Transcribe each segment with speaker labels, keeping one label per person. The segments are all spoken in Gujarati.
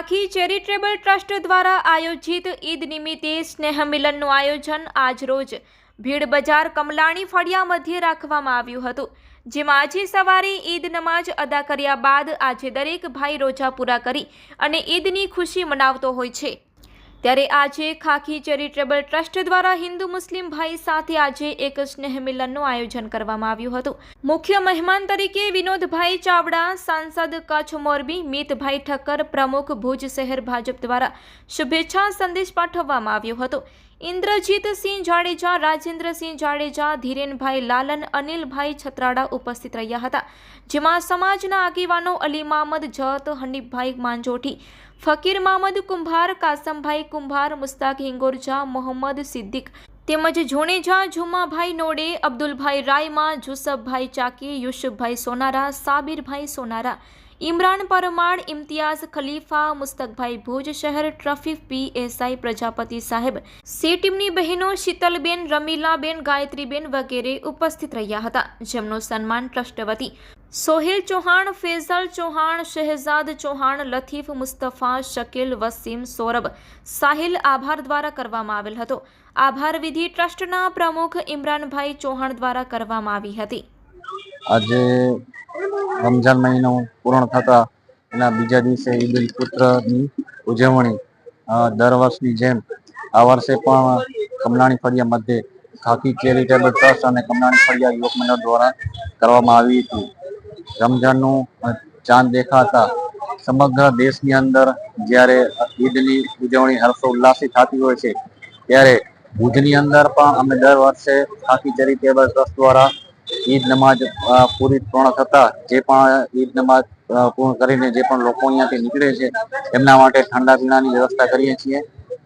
Speaker 1: ખાખી ચેરિટેબલ ટ્રસ્ટ દ્વારા આયોજિત ઈદ નિમિત્તે સ્નેહ મિલનનું આયોજન આજરોજ. ભીડ બજાર કમલાણી ફળિયા મધ્યે રાખવામાં આવ્યું હતું, જેમાં આજે સવારે ઈદ નમાજ અદા કર્યા બાદ આજે દરેક ભાઈ રોજા પૂરા કરી અને ઈદની ખુશી મનાવતો હોય છે. ત્યારે આજે ખાખી ચેરિટેબલ ટ્રસ્ટ દ્વારા હિન્દુ મુસ્લિમ ભાઈ સાથે આજે એક સ્નેહ મિલનનું આયોજન કરવામાં આવ્યું હતું. મુખ્ય મહેમાન તરીકે વિનોદભાઈ ચાવડા, સાંસદ કચ્છ મોરબી, મિતભાઈ ઠક્કર પ્રમુખ ભુજ શહેર ભાજપ દ્વારા શુભેચ્છા સંદેશ પાઠવવામાં આવ્યો હતો. ઇન્દ્રજીતસિંહ જાડેજા રાજેન્દ્રસિંહ જાડેજા, ધીરેનભાઈ લાલન, અનિલભાઈ છત્રાડા ઉપસ્થિત રહ્યા હતા, જેમાં સમાજના આગેવાનો અલી મામદ, જત, હનીફભાઈ માંજોઠી, ફકીર મામદ કુંભાર, કાસમભાઈ કુંભાર, મુસ્તાક હિંગોરજા, મોહમ્મદ સિદ્દીક તેમજ જોણેજા ઝુમાભાઈ નોડે, અબ્દુલભાઈ રાયમા, જુસફભાઈ ચાકી યુસુફભાઈ સોનારા, સાબિરભાઈ સોનારા ઇમરાન પરમાણ ઇમ્તિયાઝ ખલીફા, મુસ્તકભાઈ ભુજ શહેર, ટ્રફિક પીએસઆઈ પ્રજાપતિ સાહેબ, સી ટીમની બહેનો શીતલબેન, રમીલાબેન, ગાયત્રીબેન વગેરે ઉપસ્થિત રહ્યા હતા. જેમનું સન્માન ટ્રસ્ટ વતી સોહેલ ચૌહાણ, ફેઝલ ચૌહાણ શહેજાદ ચૌહાણ લથીફ મુસ્તફા, શકીલ વસીમ, સૌરભ સાહિલ આભાર દ્વારા કરવામાં આવેલ હતો. આભાર વિધિ ટ્રસ્ટના પ્રમુખ ઇમરાનભાઈ ચૌહાણ દ્વારા કરવામાં આવી હતી.
Speaker 2: આજે રમઝાન મહિનો પૂર્ણ થતા એના બીજા દિવસે ઈદ ઉલ ફિત્રની ઉજવણી દર વર્ષની જેમ આ વર્ષે પણ કમલાણી ફળિયા મધ્યે ખાકી ચેરિટેબલ ટ્રસ્ટ અને કમલાણી ફળિયા યુવક મંડળ દ્વારા કરવામાં આવી હતી. રમઝાનનું ચાંદ દેખાતા સમગ્ર દેશની અંદર જ્યારે ઈદની ઉજવણી હર્ષોલ્લાસથી થતી હોય છે, ત્યારે ભુજની અંદર પણ અમે દર વર્ષે ખાકી ચેરિટેબલ ટ્રસ્ટ દ્વારા ઈદ નમાજ પૂરી પૂર્ણ થતા જે પણ ઈદ નમાજ પૂર્ણ કરીને જે પણ લોકો અહીંયાથી નીકળે છે, એમના માટે ઠંડા પીણાની વ્યવસ્થા કરીએ છીએ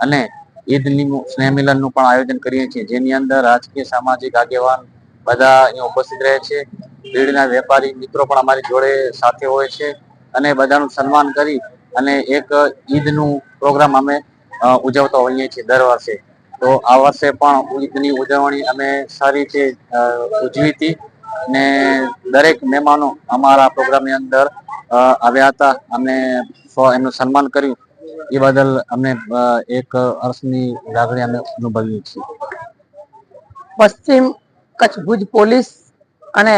Speaker 2: અને ઈદની સ્નેહ મિલનનું પણ આયોજન કરીએ છીએ, જેની અંદર રાજકીય, સામાજિક આગેવાન બધા અહીંયા ઉપસ્થિત રહે છે. ભીડના વેપારી મિત્રો પણ અમારી જોડે સાથે હોય છે અને બધાનું સન્માન કરી અને એક ઈદનું પ્રોગ્રામ અમે ઉજવતા હોઈએ છીએ દર વર્ષે. તો આ વર્ષે પણ ઈદની ઉજવણી અમે સારી રીતે ઉજવી હતી ને દરેક મહેમાનો અમારા પ્રોગ્રામની અંદર આવ્યા હતા. અને એમનું સન્માન કર્યું. એ બદલ અમને એક અર્થની લાગણી અમે અનુભવીએ છીએ.
Speaker 3: પશ્ચિમ કચ્છ ભુજ પોલીસ અને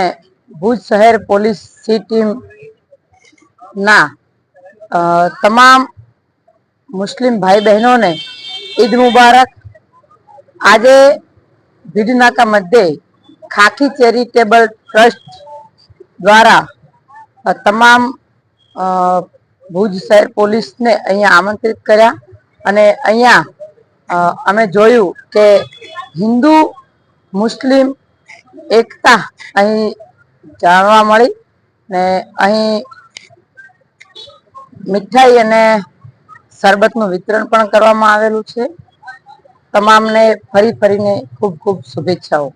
Speaker 3: ભુજ શહેર પોલીસ સી ટીમ ના તમામ મુસ્લિમ ભાઈ બહેનોને ઈદ મુબારક આજે ભીડનાકા મધ્યે ખાખી ચેરિટેબલ ટ્રસ્ટ દ્વારા તમામ ભુજ શહેર પોલીસને અહીંયા આમંત્રિત કર્યા અને અહીંયા અમે જોયું કે હિન્દુ, મુસ્લિમ, એકતા અહીં જાણવા મળી ને અહીં મીઠાઈ અને શરબતનું વિતરણ પણ કરવામાં આવેલું છે. તમામને ફરી ફરીને ખૂબ ખૂબ શુભેચ્છાઓ.